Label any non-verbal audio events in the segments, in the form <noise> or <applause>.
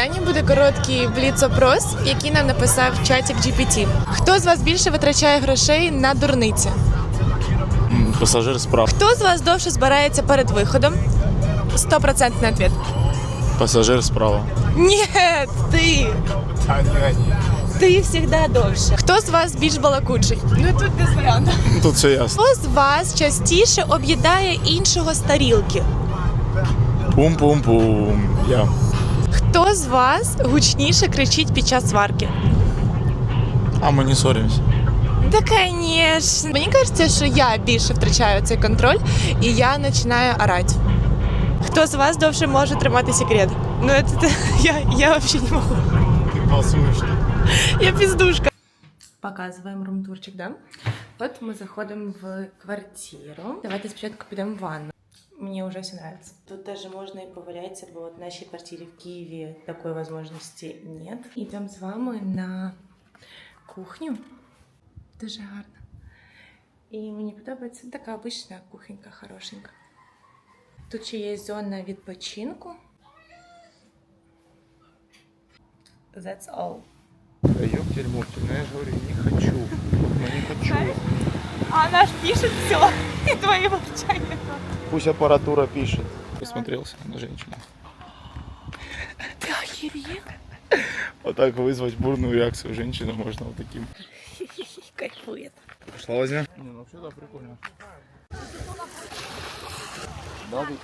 Дані буде короткий бліц-опрос, який нам написав чатик GPT. Хто з вас більше витрачає грошей на дурниці? М, Пассажир справа. Хто з вас довше збирається перед виходом? Стопроцентний ответ. Пассажир справа. Ні, ти. Ти завжди довше. Хто з вас більш балакучий? Ну тут без варіантів. Тут все ясно. Хто з вас частіше об'їдає іншого з тарілки? Пум-пум-пум. Я. Хто з вас гучніше кричить під час сварки? А мы не ссоримся. Да, конечно. Мені кажеться, що я більше втрачаю цей контроль і я починаю орати. Хто з вас довше може тримати секрет? Ну, это, <laughs> я, я вообще не можу. Ты пасуешь. Я пиздушка. Показуємо румтурчик, да? От ми заходимо в квартиру. Давайте спочатку підемо в ванну. Мне уже все нравится. Тут даже можно и поваляться, бо вот в нашей квартире в Киеве такой возможности нет. Идем з вами на кухню. Дуже гарно. І мені подобається така обична кухонька, хорошенька. Тут ще є зона відпочинку. That's all. Да ёптель моптель, ну я же говорю, не хочу. Ну не хочу. А она ж пишет все. <laughs> И твои молчания. Пусть аппаратура пишет. Посмотрелся на женщину. Ты охерел? Вот так вызвать бурную реакцию женщины можно вот таким. <laughs> Кайфует. Пошла возьми. Не, ну вообще да, прикольно. Да, тут.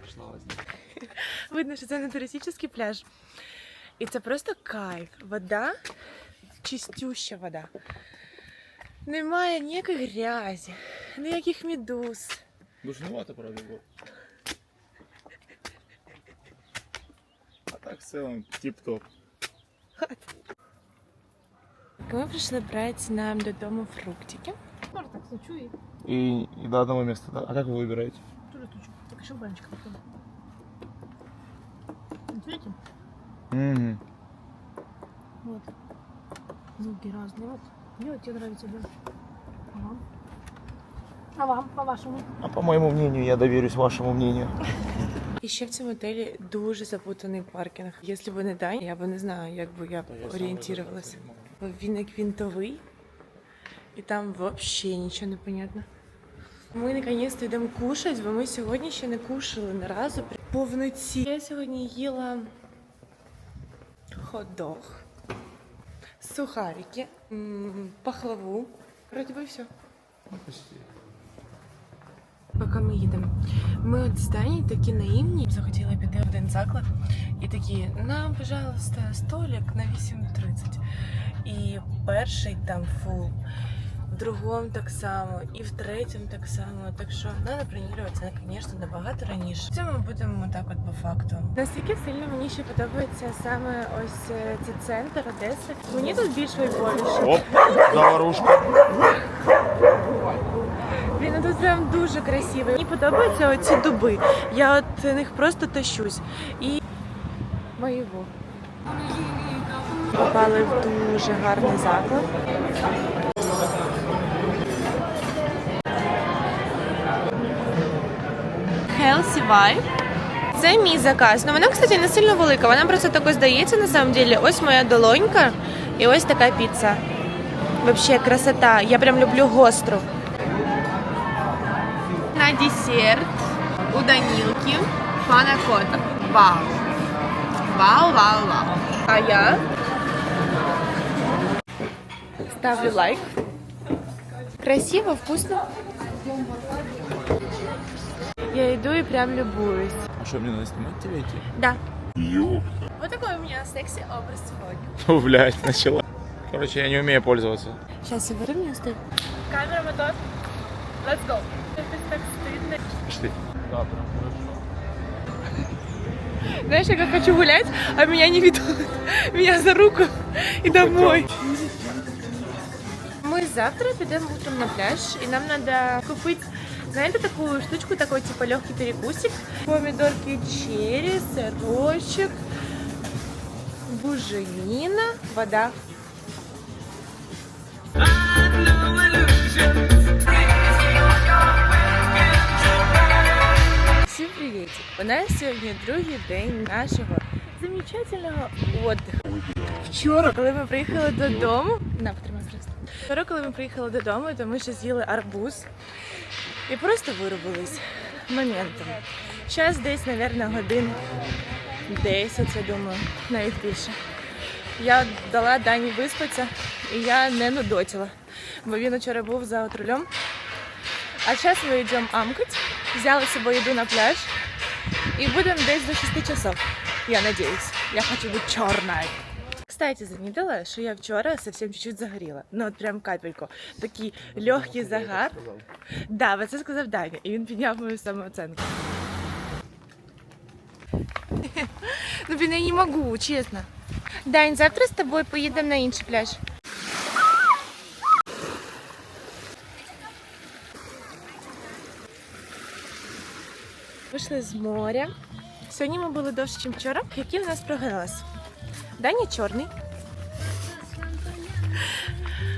Пошла возьми. Видно, що це не туристичний пляж. І це просто кайф. Вода, чистюща вода. Немає ніякої грязі, ніяких медуз. Душновато, правда, было. А так в целом тип-топ. Ми прийшли брати нам додому фруктики. Можно так стучу и И, до одного места, да? А как вы выбираете? тоже стучу. Так еще баночка потом. Вот видите? Угу. Вот. Звуки разные. Вот. Мне вот тебе нравится, да. А вам? По-вашему? А по моему мнению, я доверюсь вашему мнению. <laughs> І ще в цьому готелі дуже запутаний паркінг. Якщо б не Даня, я б не знаю, як би я орієнтувалася. Бо він як вінтовий, і там взагалі нічого не понятно. Ми наконець-то йдемо кушати, бо ми сьогодні ще не кушали ні разу при повноті. Я сьогодні їла хот-дог, сухарики, пахлаву. Вроді би все. Поки ми їдемо. Ми от з Дані такі наївні. Захотіли піти в один заклад і такі, нам, пожалуйста, столик на 8.30. І перший там фул, в другому так само, і в третьому так само. Так що треба бронюватися, звісно, набагато раніше. Це ми будемо так от по факту. Настільки сильно мені ще подобається саме ось е, цей центр Одеси. Мені тут більш вайбовіше. Оп, заварушка. Блін, ну тут прям дуже красиво. Мені подобаються оці дуби. Я от них просто тащусь. І моєго. Попали в дуже гарний заклад. Healthy Vibe. Це мій заказ. Ну вона, кстати, не сильно велика. Вона просто тако здається на самом деле. Ось моя долонька і ось така піца. Вообще красота. Я прям люблю гостру. На десерт у Данилки панакота. Вау. Вау, вау, вау. А я ставлю лайк. Красиво, вкусно. Я иду и прям любуюсь. А что, мне надо снимать тебя идти? Да. Вот такой у меня секси-образ сегодня. О, блядь, начала. Короче, я не умею пользоваться. Сейчас я выровняю стою. Камера, мотор. Let's go. Это так стыдно. Пошли. Да, прям хорошо. Знаешь, я как хочу гулять, а меня не ведут. Меня за руку и домой. Мы завтра підемо утром на пляж, і нам треба купити, знаєте, таку штучку, такой типа легкий перекусик. Помидорки черри, сырочек, буженина, вода. Всем Приветик. У нас сьогодні другий день нашого замечательного отдиху. Вчора, коли ми приїхали додому, на потримай просто. Вчора, коли ми приїхали додому, то ми ще з'їли арбуз і просто виробились моментом. Зараз десь, мабуть, годин 10, я думаю, навіть більше. Я дала Дані виспатися, і я не нудотіла, бо він вчора був за от рулем. А зараз ми йдемо амкать, взяли з собою їду на пляж і будемо десь до 6 часов. Я надіюсь. Я хочу бути чорною. Кстати, замітила, що я вчора совсем чуть-чуть загоріла. Ну от прям капельку. Такий легкий загар. Да, ви це сказав Даня, і він підняв мою самооценку. Ну, блін, я не можу, чесно. Дань, завтра з тобою поїдемо на інший пляж. Вийшли з моря. Сьогодні ми були довше, ніж вчора. Який в нас прогноз? Даня чорний.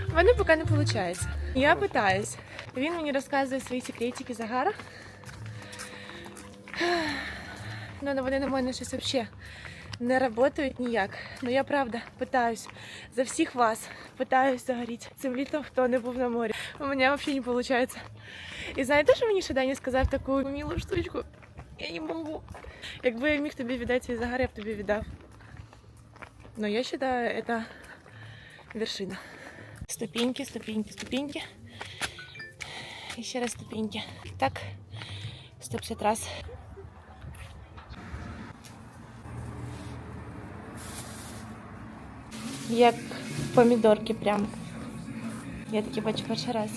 В мене поки не виходить. Я питаюсь. Він мені розказує свої секретики загара. Ну, вони на мене щось взагалі не працюють ніяк. Ну я правда питаюсь за всіх вас, питаюсь загоріти цим літом, хто не був на морі. У мене взагалі не виходить. І знаєте, що мені ще Даня сказав таку милу штучку? Я не можу. Якби я міг тобі віддати свій загар, я б тобі віддав. Но я считаю, это вершина. Ступеньки, ступеньки, ступеньки. Еще раз ступеньки. Так, 150 раз. Як помідорки прям. Я такі бачу перший раз.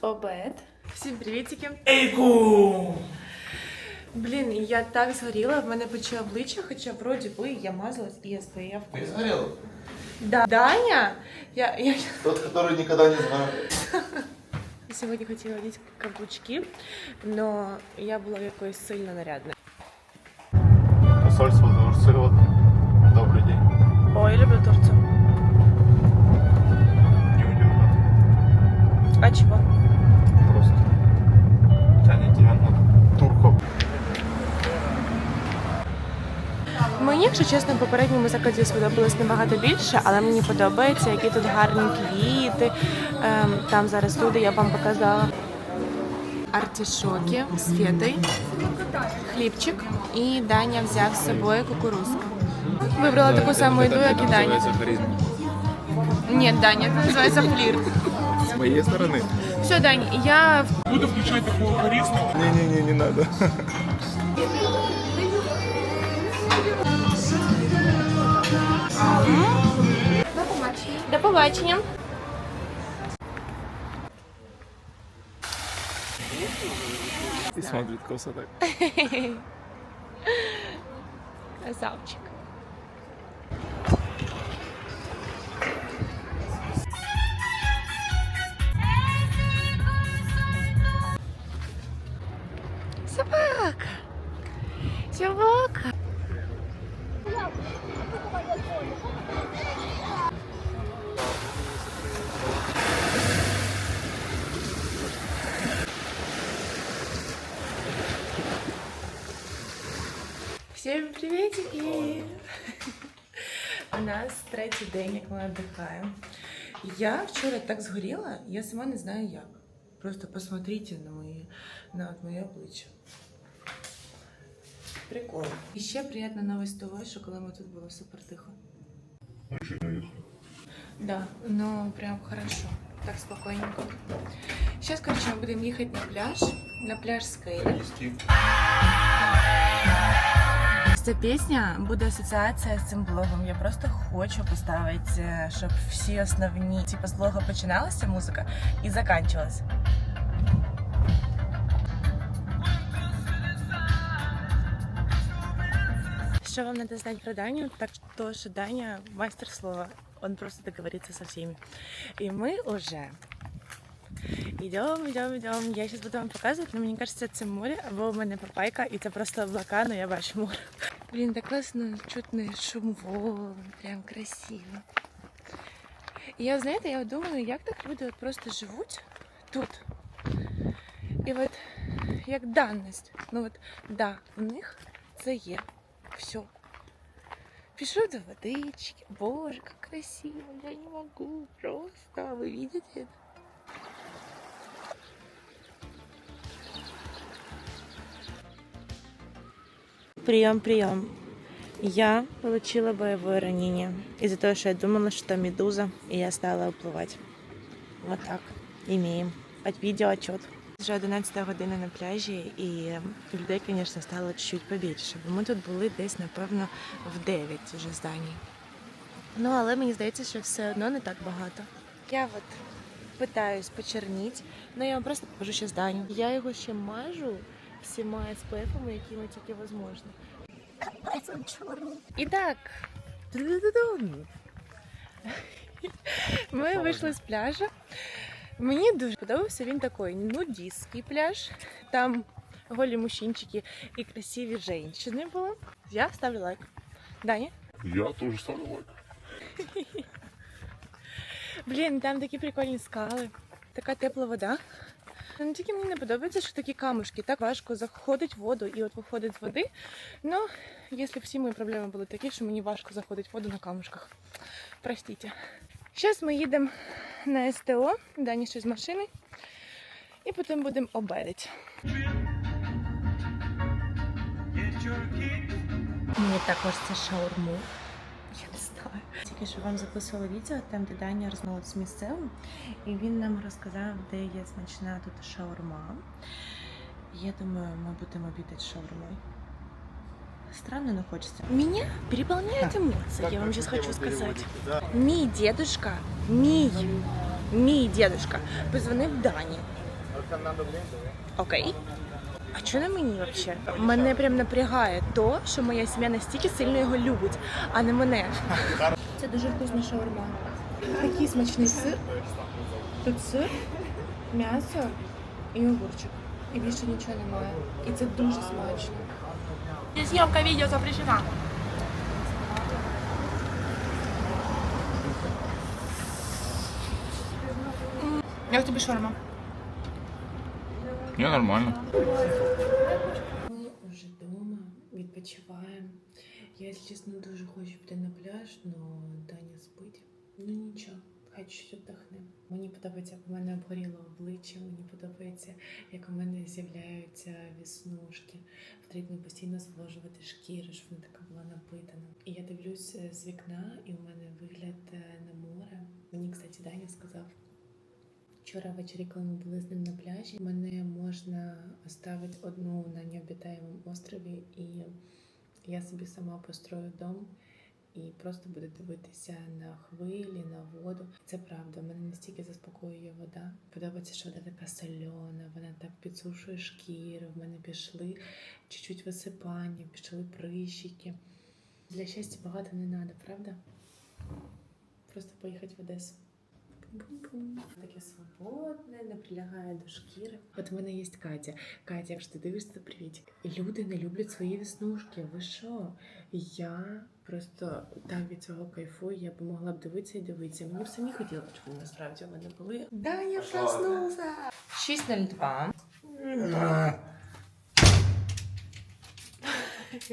Обед. Всім привітики. Ейку! Блін, я так згоріла, в мене пече обличчя, хоча вроді би я мазалась і SPF. Ты сгорел? Да. Даня? Я, я Тот, который никогда не знает. сьогодні хотіла одіти каблучки, але я була якоюсь сильно нарядна. Посольство Турции. Добрый день. О, я люблю Турцію. Неудобно. А чого? Просто. Тянет тебя на Мені, якщо чесно, в попередньому закладі сподобалось набагато більше, але мені подобається, які тут гарні квіти. Ем, там зараз люди, я вам показала. Артішоки з фетою, хлібчик і Даня взяв з собою кукурузку. Вибрала таку саму їду, як і Даня. Ні, Даня, це називається флірт. С моей стороны? Все, Дань, я Буду включать такого харизму. Не-не-не, не надо. До побачення. До побачення. І смотрит коса так. <laughs> Завчик. Собака. Собака. Всім привітики! <laughs> У нас третій день, як ми віддихаємо. Я вчора так згоріла, я сама не знаю як. Просто посмотрите на мої на моє обличчя. Прикол. І ще приємна новость того, що коли ми тут було супер тихо. Да, ну прям хорошо. Так спокійненько. Зараз, короче, ми будемо їхати на пляж. На пляж Скейля. Ця пісня буде асоціація з цим блогом. Я просто хочу поставити, щоб всі основні типу, з блога починалася музика і закінчилась. Что вам надо знать про Даню? Так то, что Даня мастер слова. Он просто договорится со всеми. И мы уже Идем, идем, идем. Я сейчас буду вам показувати, але мені кажется, це море, або в мене папайка, і це просто облака, але я бачу море. Блін, так класно, чутний шум волн, прям красиво. І я, знаєте, я от думаю, як так люди от просто живуть тут. І от як даність. Ну от, да, в них це є. Все. Пішов до водички. Боже, як красиво, я не можу. Просто, ви видите? Прием, прием. Я получила боевое ранение из-за того, что я думала, что медуза, и я стала уплывать. Вот так. Имеем. От відео отчет. Вже 11 година на пляжі, і людей, звісно, стало чуть побільше. Бо ми тут були десь, напевно, в 9 вже зданій. Ну, але мені здається, що все одно не так багато. Я от питаюсь почерніть, ну я вам просто покажу ще здання. Я його ще мажу всіма спефами, якими тільки можливо. І так. Ми вийшли з пляжу. Мені дуже подобався він такий нудістський пляж. Там голі мужчинчики і красиві жінки було. Я ставлю лайк. Даня? Я тоже ставлю лайк. Блін, там такі прикольні скали, така тепла вода. Ну, тільки мені не подобається, що такі камушки, так важко заходить в воду і от виходить з води. Ну, якщо всі мої проблеми були такі, що мені важко заходить в воду на камушках. Простіть. Зараз ми їдемо на СТО, Дані ще з машини, і потім будемо обедати. Мені також це шаурму. Я не знаю. Тільки що вам записувала відео, там де Даня розмовляв з місцевим, і він нам розказав, де є смачна тут шаурма. Я думаю, ми будемо обідати шаурмою. Странно, но хочется. Меня переполняют эмоции, я вам сейчас хочу сказать. Мій дедушка, мій, мій дедушка позвонив Дані. Окей. А що на мені взагалі? Мене прям напрягає то, що моя сім'я настільки сильно його любить, а не мене. Це дуже вкусна шаурма. Такий смачний сир. Тут сир, м'ясо і огурчик. І більше нічого немає. І це дуже смачно. Зйомка відео запрещена. Як тобі шаурма? Не, нормально. Ми вже вдома відпочиваємо. Я, якщо чесно, дуже хочу піти на пляж, але Даня спить. Ну нічого, Хай щось віддохне. Мені подобається, як у мене обгоріло обличчя, мені подобається, як у мене з'являються віснушки. Потрібно постійно зволожувати шкіру, щоб вона така була напитана. І я дивлюсь е, з вікна, і у мене вигляд е, на море. Мені, кстати, Даня сказав, Вчора ввечері, коли ми були з ним на пляжі, мене можна оставити одну на необітаємому острові, і я собі сама построю дом і просто буде дивитися на хвилі, на воду. Це правда, мене настільки заспокоює вода. Подобається, що вода така сольона, вона так підсушує шкіру. В мене пішли чуть-чуть висипання, пішли прищики. Для щастя багато не треба, правда? Просто поїхати в Одесу. Пум-пум. Таке свободне, не прилягає до шкіри. От у мене є Катя. Катя, якщо ти дивишся, то привіт. Люди не люблять свої веснушки. Ви що? Я просто так від цього кайфую. Я б могла б дивитися і дивитися. Мені б самі хотілося, щоб вони насправді у мене були. Да, я проснулся. 6.02.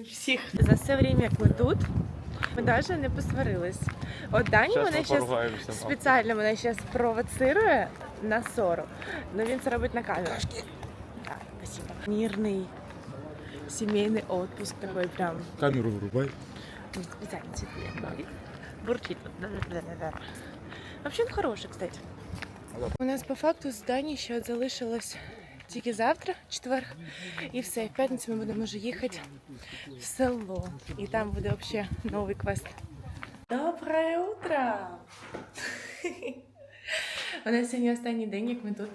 Всіх за все время, як ми тут, ми навіть не посварились. От Дані мене зараз спеціально мене зараз провоцирує на ссору. Ну він це робить на камеру. Так, спасибо. Мирний сімейний отпуск такой прям. Камеру вырубай. Ну, Специально цветы. Бурчит. Вообще он хороший, кстати. У нас по факту здання ще залишилось тільки завтра, четвер, і все. В п'ятницю ми будемо вже їхати в село. І там буде взагалі новий квест. Доброе утро! У нас сьогодні останній день, як ми тут.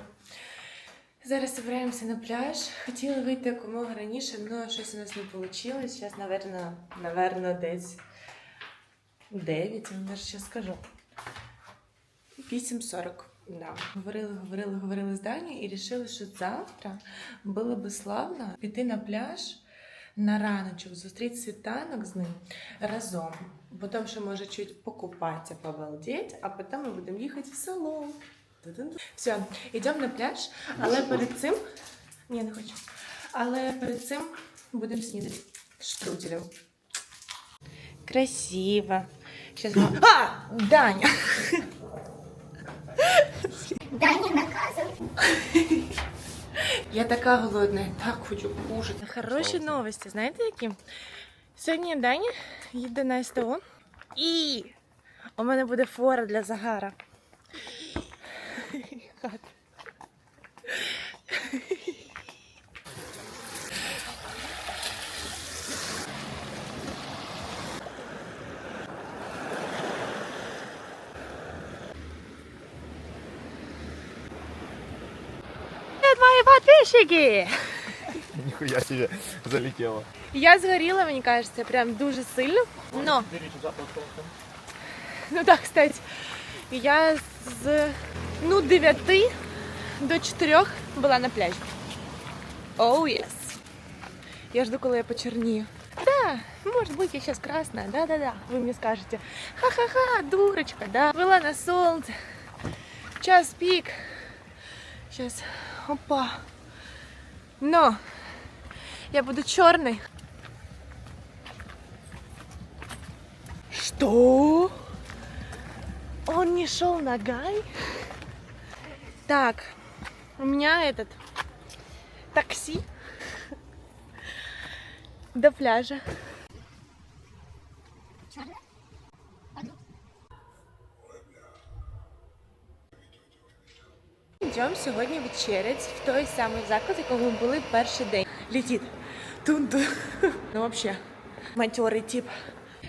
Зараз збираємося на пляж. Хотіли вийти якомога раніше, але щось у нас не вийшло. Зараз, наверно, наверно, десь 9, я вам даже зараз скажу. 8.40. Да. Говорили, говорили, говорили з Дані і вирішили, що завтра було би славно піти на пляж на раночок, зустріти світанок з ним разом. Потім ще може чуть покупатися, побалдеть, а потім ми будемо їхати в село. Все, йдемо на пляж, але перед цим. Ні, не хочу. Але перед цим будемо снідати штруделем. Красиво. Сейчас... А! Даня! Даня наказує! Я така голодна, я так хочу кушати. Хороші новості, знаєте які? Сьогодні Даня їде на СТО і у мене буде фора для загара. мої подписчики! Нихуя себе залетело. Я згоріла, мені кажеться, прям дуже сильно. Но. Ну так, кстати. Я з ну, 9 до 4 була на пляжі. Оу, oh, yes. Я жду, коли я почернію. Да, может быть, я сейчас красная, да-да-да. Вы мне скажете, ха-ха-ха, дурочка, да. Была на солнце, час пик. Сейчас, опа. но я буду черной. Что? Он не шел ногой? Так, у меня этот такси до пляжа. Йдемо сьогодні вечерять в той самий заклад, в якому ми були перший день. Летить. Тун-ту. Ну, взагалі, матьорий тип.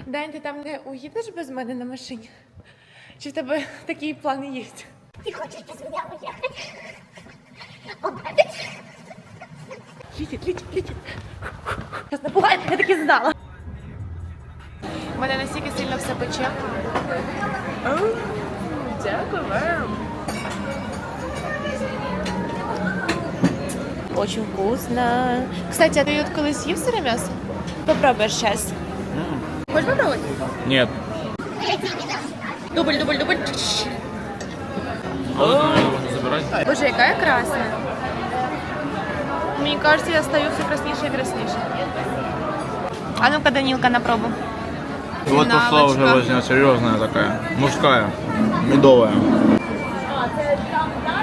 Дань, ти там не уїдеш без мене на машині? Чи в тебе такі плани є? Ты хочешь без меня уехать? Летить, летить, летить. Зараз напугає, я так і знала. У мене настільки сильно все пече. Дякую вам. Очень вкусно. Кстати, а ты вот колись їв сире м'ясо? Попробуешь сейчас. Хочешь попробовать? Нет. Дубль, дубль, дубль. забирать? Боже, яка я красна. Мені кажется, я стаю все краснейше и краснейше. А ну-ка, Данилка, на пробу. Вот пошла уже возня серьезная такая, мужская, медовая.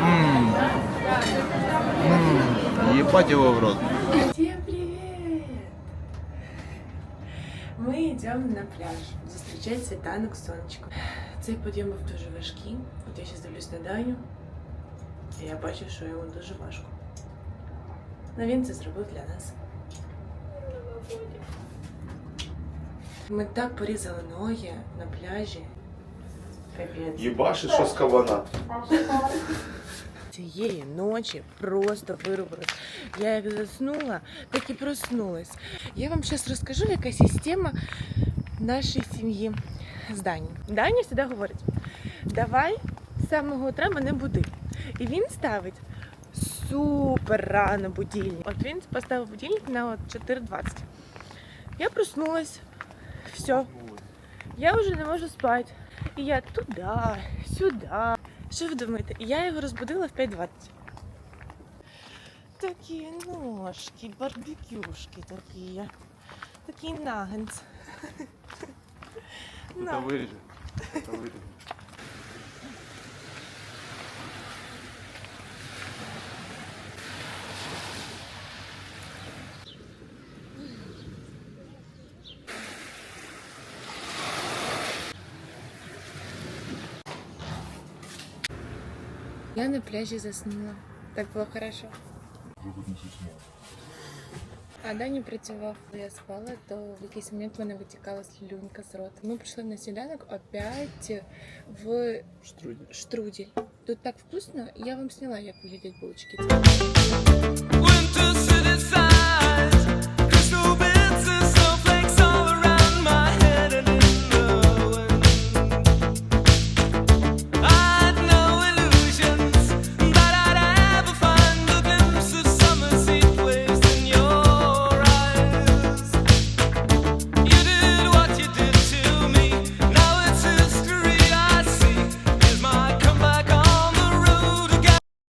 М. М. Ебать его в рот. Всем привет! Ми йдемо на пляж зустрічати світанок сонечко. Цей подйом був дуже важкий. От я зараз дивлюсь на Даню, і я бачу, що йому дуже важко. Але він це зробив для нас. Ми так порізали ноги на пляжі. Капець. Єбаши, що з кабана. Цієї ночі просто вирубилась. Я як заснула, так і проснулась. Я вам зараз розкажу, яка система нашої сім'ї з Дані. Даня завжди говорить: давай з самого утра мене буди. І він ставить супер рано будильник. От він поставив будильник на 4.20. Я проснулась, все. Я вже не можу спати. І я туди, сюди. Що ви думаєте? Я його розбудила в 5.20. Такі ножки, барбекюшки такі. Такий нагенц. Это На. вырежи. Это Я на пляжі заснула. Так було хорошо. А Дані працював, коли я спала, то в якийсь момент в мене витікала слюнка з рота. Ми прийшли на сніданок опять в Штрудель. штрудель. Тут так вкусно, я вам сняла, як виглядять булочки. Winter